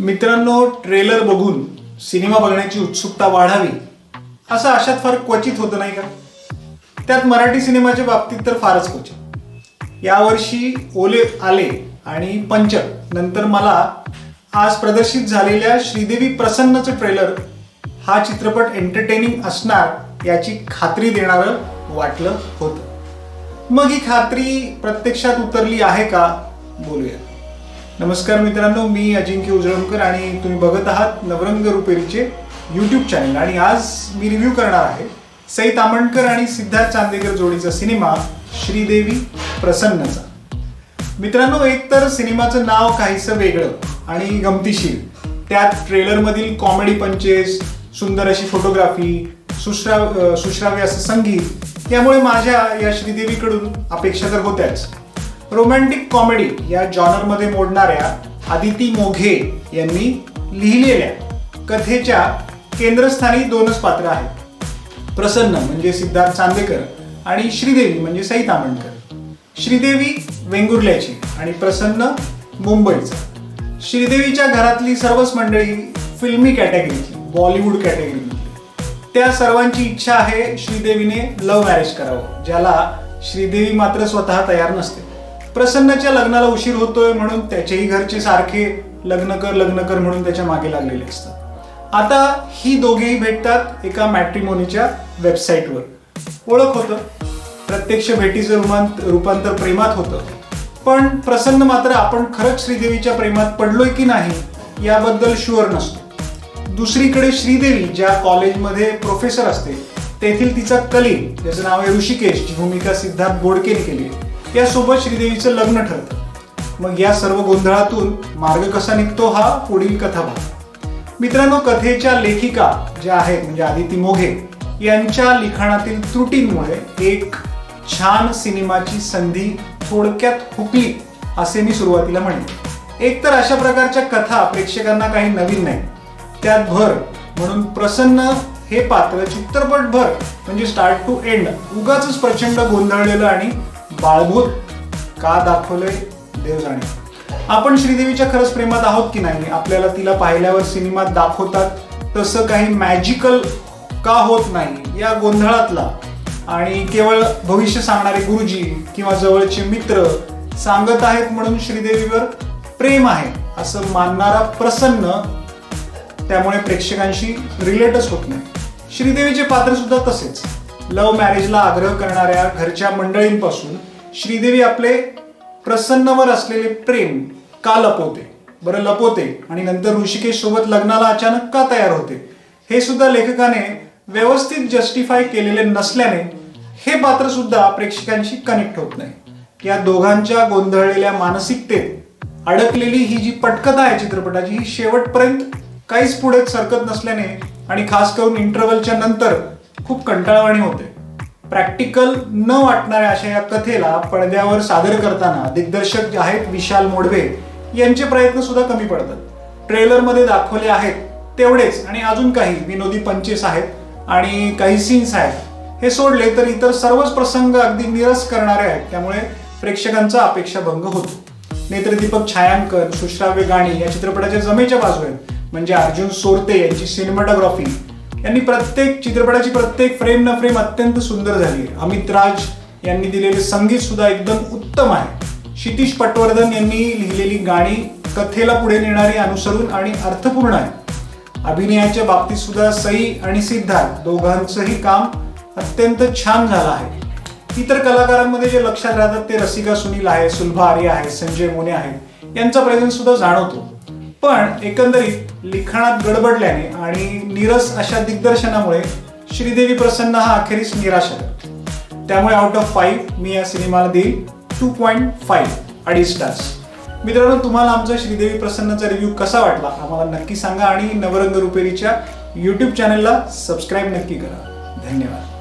मित्रांनो ट्रेलर बघून सिनेमा बघण्याची उत्सुकता वाढावी असं अशात फार क्वचित होतं नाही का? त्यात मराठी सिनेमाच्या बाबतीत तर फारच क्वचित. यावर्षी ओले आले आणि पंचर नंतर मला आज प्रदर्शित झालेल्या श्रीदेवी प्रसन्नचं ट्रेलर हा चित्रपट एंटरटेनिंग असणार याची खात्री देणारं वाटलं होतं. मग ही खात्री प्रत्यक्षात उतरली आहे का? बोलूया नमस्कार मित्रांनो मी अजिंक्य उजळमकर आणि तुम्ही बघत आहात नवरंग रुपेरीचे यूट्यूब चॅनल आणि आज मी रिव्ह्यू करणार आहे सई तामणकर आणि सिद्धार्थ चांदेकर जोडीचा सिनेमा श्रीदेवी प्रसन्नचा. मित्रांनो एक तर सिनेमाचं नाव काहीसं वेगळं आणि गमतीशीर. त्यात ट्रेलरमधील कॉमेडी पंचेस सुंदर अशी फोटोग्राफी सुश्राव अं, सुश्राव्य असं संगीत यामुळे माझ्या या श्रीदेवीकडून अपेक्षा तर होत्याच. रोमॅन्टिक कॉमेडी या जॉनरमध्ये मोडणाऱ्या आदिती मोघे यांनी लिहिलेल्या कथेच्या केंद्रस्थानी दोनच पात्र आहेत. प्रसन्न म्हणजे सिद्धार्थ चांदेकर आणि श्रीदेवी म्हणजे सई तामणकर श्रीदेवी वेंगुर्ल्याची आणि प्रसन्न मुंबईचा. श्रीदेवीच्या घरातली सर्वच मंडळी फिल्मी कॅटेगरीची बॉलिवूड कॅटेगरीमधली त्या सर्वांची इच्छा आहे श्रीदेवीने लव्ह मॅरेज करावं ज्याला श्रीदेवी मात्र स्वतः तयार नसते. प्रसन्नच्या लग्नाला उशीर होतोय म्हणून त्याचेही घरचे सारखे लग्न कर लग्न कर म्हणून त्याच्यामागे लागलेले असतात. आता ही दोघेही भेटतात एका मॅट्रिमोनीच्या वेबसाईटवर ओळख होतं. प्रत्यक्ष भेटीचं रुमांत रूपांतर प्रेमात होतं. पण प्रसन्न मात्र आपण खरंच श्रीदेवीच्या प्रेमात पडलोय की नाही याबद्दल शुअर नसतो. दुसरीकडे श्रीदेवी ज्या कॉलेजमध्ये प्रोफेसर असते तेथील तिचा कलीग ज्याचं नाव आहे ऋषिकेश जी भूमिका सिद्धार्थ बोडकेने केली आहे. यासोबत श्रीदेवीचं लग्न ठरतं. मग या सर्व गोंधळातून मार्ग कसा निघतो हा पुढील कथाभाग. मित्रांनो कथेच्या लेखिका ज्या आहेत म्हणजे आदिती मोघे यांच्या लिखाणातील त्रुटींमुळे एक छान सिनेमाची संधी थोडक्यात हुकली असे मी सुरुवातीला म्हणेन. एक तर अशा प्रकारच्या कथा प्रेक्षकांना काही नवीन नाही. त्यात भर म्हणून प्रसन्न हे पात्र चित्रपट भर म्हणजे स्टार्ट टू एंड उगाच प्रचंड गोंधळलेलं आणि बाळभूत का दाखवलंय देव जाणे आपण श्रीदेवीच्या खरंच प्रेमात आहोत की नाही? आपल्याला तिला पाहिल्यावर सिनेमात दाखवतात तसं काही मॅजिकल का होत नाही? या गोंधळातला. आणि केवळ भविष्य सांगणारे गुरुजी किंवा जवळचे मित्र सांगत आहेत म्हणून श्रीदेवीवर प्रेम आहे असं मानणारा प्रसन्न त्यामुळे प्रेक्षकांशी रिलेटच होत नाही. श्रीदेवीचे पात्र सुद्धा तसेच. लव्ह मॅरेजला आग्रह करणाऱ्या घरच्या मंडळींपासून श्रीदेवी आपले प्रसन्नवर असलेले प्रेम का लपवते? बरं लपवते आणि नंतर ऋषिकेश सोबत लग्नाला अचानक का तयार होते? हे सुद्धा लेखकाने व्यवस्थित जस्टिफाय केलेले नसल्याने हे पात्र सुद्धा प्रेक्षकांशी कनेक्ट होत नाही. या दोघांच्या गोंधळलेल्या मानसिकतेत अडकलेली ही जी पटकथा आहे चित्रपटाची ही शेवटपर्यंत काहीच पुढे सरकत नसल्याने आणि खास करून इंटरव्हलच्या नंतर खूप कंटाळवाणी होते. प्रॅक्टिकल न वाटणाऱ्या अशा या कथेला पडद्यावर सादर करताना दिग्दर्शक जे आहेत विशाल मोडवे यांचे प्रयत्न सुद्धा कमी पडतात. ट्रेलरमध्ये दाखवले आहेत तेवढेच आणि अजून काही विनोदी पंचेस आहेत आणि काही सीन्स आहेत. हे सोडले तर इतर सर्वच प्रसंग अगदी निरस करणारे आहेत. त्यामुळे प्रेक्षकांचा अपेक्षाभंग होतो. नेत्रदीपक छायांकन सुश्राव्य गाणी या चित्रपटाच्या जमेच्या बाजू आहेत. म्हणजे अर्जुन सोरते यांची सिनेमाटोग्राफी यांनी प्रत्येक चित्रपटाची प्रत्येक फ्रेम न फ्रेम अत्यंत सुंदर झाली. आहे अमित राज यांनी दिलेले संगीत सुद्धा एकदम उत्तम आहे. क्षितिश पटवर्धन यांनी लिहिलेली गाणी कथेला पुढे नेणारी अनुसरून आणि अर्थपूर्ण आहे. अभिनयाच्या बाबतीत सुद्धा सई आणि सिद्धार्थ दोघांचंही काम अत्यंत छान झालं आहे. इतर कलाकारांमध्ये जे लक्षात राहतात ते रसिका सुनील आहे सुलभा आर्य आहे संजय मोने आहे यांचा प्रेझेन्स सुद्धा जाणवतो. पण एकंदरीत लिखाणात गडबडल्याने आणि नीरस अशा दिग्दर्शनामुळे श्रीदेवी प्रसन्न हा अखेरीस निराश आहे त्यामुळे आउट ऑफ फाईव्ह मी या सिनेमाला देईल टू पॉईंट फाईव्ह अडीच स्टार्स मित्रांनो तुम्हाला आमचा श्रीदेवी प्रसन्नचा रिव्ह्यू कसा वाटला आम्हाला नक्की सांगा आणि नवरंग रुपेरीच्या यूट्यूब चॅनलला सबस्क्राईब नक्की करा. धन्यवाद.